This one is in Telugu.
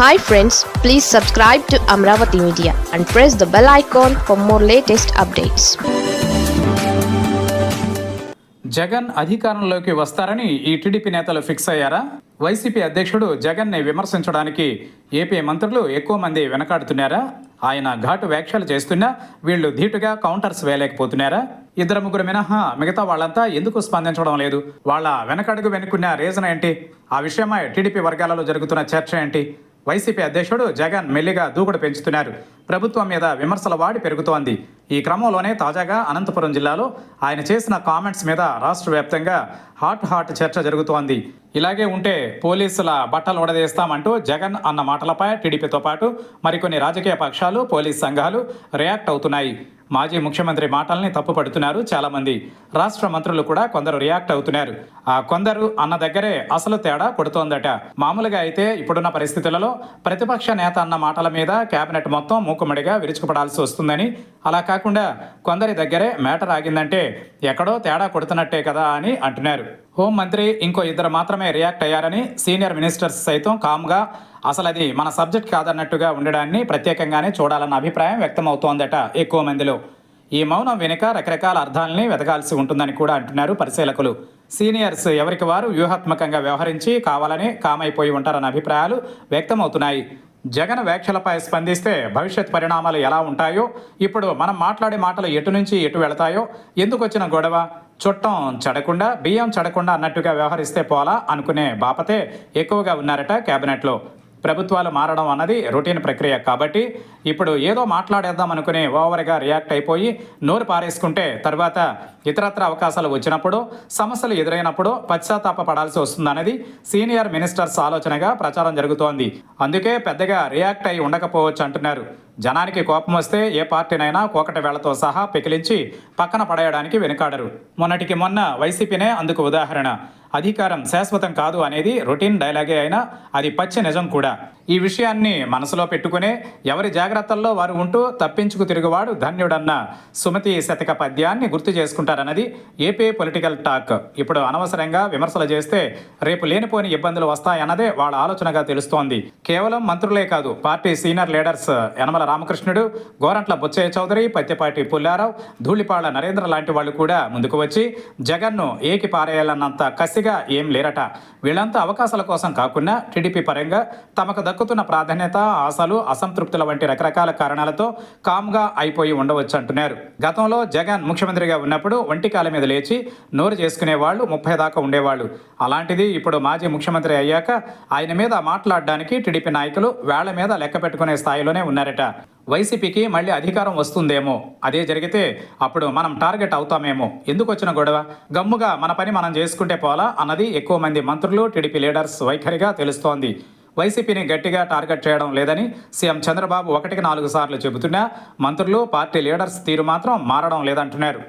Hi friends please subscribe to Amaravati media and press the bell icon for more latest updates Jagan అధికారంలోకి వస్తారని ఈ టీడీపీ నేతలు ఫిక్స్ అయ్యారా? వైసీపీ అధ్యక్షుడు జగన్ని విమర్శించడానికి ఏపీ మంత్రులు ఎక్కువ మంది వెనకాడుతున్నారా? ఆయన ఘాటు వ్యాఖ్యలు చేస్తున్నా వీళ్ళు ధీటుగా కౌంటర్స్ వేయలేకపోతున్నారా? ఇద్దరు ముగ్గురు మినహా మిగతా వాళ్ళంతా ఎందుకు స్పందించడం లేదు? వాళ్ళ వెనకడుగు వెనుకున్న రీజన్ ఏంటి? ఆ విషయమై టీడీపీ వర్గాలలో జరుగుతున్న చర్చ ఏంటి? వైసీపీ అధ్యక్షుడు జగన్ మెల్లిగా దూకుడు పెంచుతున్నారు. ప్రభుత్వం మీద విమర్శల వాడి పెరుగుతోంది. ఈ క్రమంలోనే తాజాగా అనంతపురం జిల్లాలో ఆయన చేసిన కామెంట్స్ మీద రాష్ట్ర వ్యాప్తంగా హాట్ హాట్ చర్చ జరుగుతోంది. ఇలాగే ఉంటే పోలీసుల బట్టలు ఉడదీస్తామంటూ జగన్ అన్న మాటలపై టీడీపీతో పాటు మరికొన్ని రాజకీయ పక్షాలు పోలీస్ సంఘాలు రియాక్ట్ అవుతున్నాయి. మాజీ ముఖ్యమంత్రి మాటల్ని తప్పుపడుతున్నారు. చాలామంది రాష్ట్ర మంత్రులు కూడా కొందరు రియాక్ట్ అవుతున్నారు. ఆ కొందరు అన్న దగ్గరే అసలు తేడా కొడుతోందట. మామూలుగా అయితే ఇప్పుడున్న పరిస్థితులలో ప్రతిపక్ష నేత అన్న మాటల మీద కేబినెట్ మొత్తం మూకుమ్మడిగా విరుచుకుపడాల్సి వస్తుందని. అలా కాకుండా కొందరి దగ్గరే మేటర్ ఆగిందంటే ఎక్కడో తేడా కొడుతున్నట్టే కదా అని అంటున్నారు. హోంమంత్రి ఇంకో ఇద్దరు మాత్రమే రియాక్ట్ అయ్యారని సీనియర్ మినిస్టర్స్ సైతం కామ్గా అసలు అది మన సబ్జెక్ట్ కాదన్నట్టుగా ఉండడాన్ని ప్రత్యేకంగానే చూడాలన్న అభిప్రాయం వ్యక్తమవుతోందట ఎక్కువ మందిలో. ఈ మౌనం వెనుక రకరకాల అర్థాలని వెతకాల్సి ఉంటుందని కూడా అంటున్నారు పరిశీలకులు. సీనియర్స్ ఎవరికి వారు వ్యూహాత్మకంగా వ్యవహరించి కావాలని కామైపోయి ఉంటారన్న అభిప్రాయాలు వ్యక్తమవుతున్నాయి. జగన్ వ్యాఖ్యలపై స్పందిస్తే భవిష్యత్ పరిణామాలు ఎలా ఉంటాయో ఇప్పుడు మనం మాట్లాడే మాటలు ఎటు నుంచి ఎటు వెళతాయో ఎందుకు వచ్చిన గొడవ చుట్టం చెడకుండా బియ్యం చెడకుండా అన్నట్టుగా వ్యవహరిస్తే పోలా అనుకునే బాపతే ఎక్కువగా ఉన్నారట కేబినెట్లో ప్రభుత్వాలు మారడం అన్నది రొటీన్ ప్రక్రియ కాబట్టి ఇప్పుడు ఏదో మాట్లాడేద్దాం అనుకుని ఓవర్గా రియాక్ట్ అయిపోయి నోరు పారేసుకుంటే తర్వాత ఇతరత్ర అవకాశాలు వచ్చినప్పుడు సమస్యలు ఎదురైనప్పుడు పశ్చాత్తాప పడాల్సి వస్తుందన్నది సీనియర్ మినిస్టర్స్ ఆలోచనగా ప్రచారం జరుగుతోంది. అందుకే పెద్దగా రియాక్ట్ అయి ఉండకపోవచ్చు అంటున్నారు. జనానికి కోపం వస్తే ఏ పార్టీనైనా కోకటి వేళ్ళతో సహా పెకిలించి పక్కన పడేయడానికి వెనుకాడరు. మొన్నటికి మొన్న వైసీపీనే అందుకు ఉదాహరణ. అధికారం శాశ్వతం కాదు అనేది రొటీన్ డైలాగే అయినా అది పచ్చి నిజం కూడా. ఈ విషయాన్ని మనసులో పెట్టుకునే ఎవరి జాగ్రత్తల్లో వారు ఉంటూ తప్పించుకు తిరుగువాడు ధన్యుడన్న సుమతి శతక పద్యాన్ని గుర్తు చేసుకుంటారన్నది ఏపీ పొలిటికల్ టాక్. ఇప్పుడు అనవసరంగా విమర్శలు చేస్తే రేపు లేనిపోని ఇబ్బందులు వస్తాయన్నదే వాళ్ళ ఆలోచనగా తెలుస్తోంది. కేవలం మంత్రులే కాదు party senior leaders Yanamala Ramakrishnudu Gorantla Butchaiah Chowdary Prathipati Pullarao Dhulipalla Narendra లాంటి వాళ్ళు కూడా ముందుకు వచ్చి జగన్ను ఏకి పారేయాలన్నంత కసిగా ఏం లేరట. వీళ్ళంతా అవకాశాల కోసం కాకుండా టీడీపీ పరంగా తమకు దక్కుతున్న ప్రాధాన్యత ఆశలు అసంతృప్తుల వంటి రకరకాల కారణాలతో కామ్గా అయిపోయి ఉండవచ్చు అంటున్నారు. గతంలో జగన్ ముఖ్యమంత్రిగా ఉన్నప్పుడు ఒంటికాల మీద లేచి నోరు చేసుకునే వాళ్ళు ముప్పై దాకా ఉండేవాళ్ళు. అలాంటిది ఇప్పుడు మాజీ ముఖ్యమంత్రి అయ్యాక ఆయన మీద మాట్లాడడానికి టీడీపీ నాయకులు వేళ్ళ మీద లెక్క పెట్టుకునే స్థాయిలోనే ఉన్నారట. వైసీపీకి మళ్ళీ అధికారం వస్తుందేమో అదే జరిగితే అప్పుడు మనం టార్గెట్ అవుతామేమో. ఎందుకు వచ్చిన గొడవ? గమ్ముగా మన పని మనం చేసుకుంటే పోలా అన్నది ఎక్కువ మంది మంత్రులు టీడీపీ లీడర్స్ వైఖరిగా తెలుస్తోంది. వైసీపీని గట్టిగా టార్గెట్ చేయడం లేదని సీఎం చంద్రబాబు ఒకటికి నాలుగు సార్లు చెబుతున్నా మంత్రులు పార్టీ లీడర్స్ తీరు మాత్రం మారడం లేదంటున్నారు.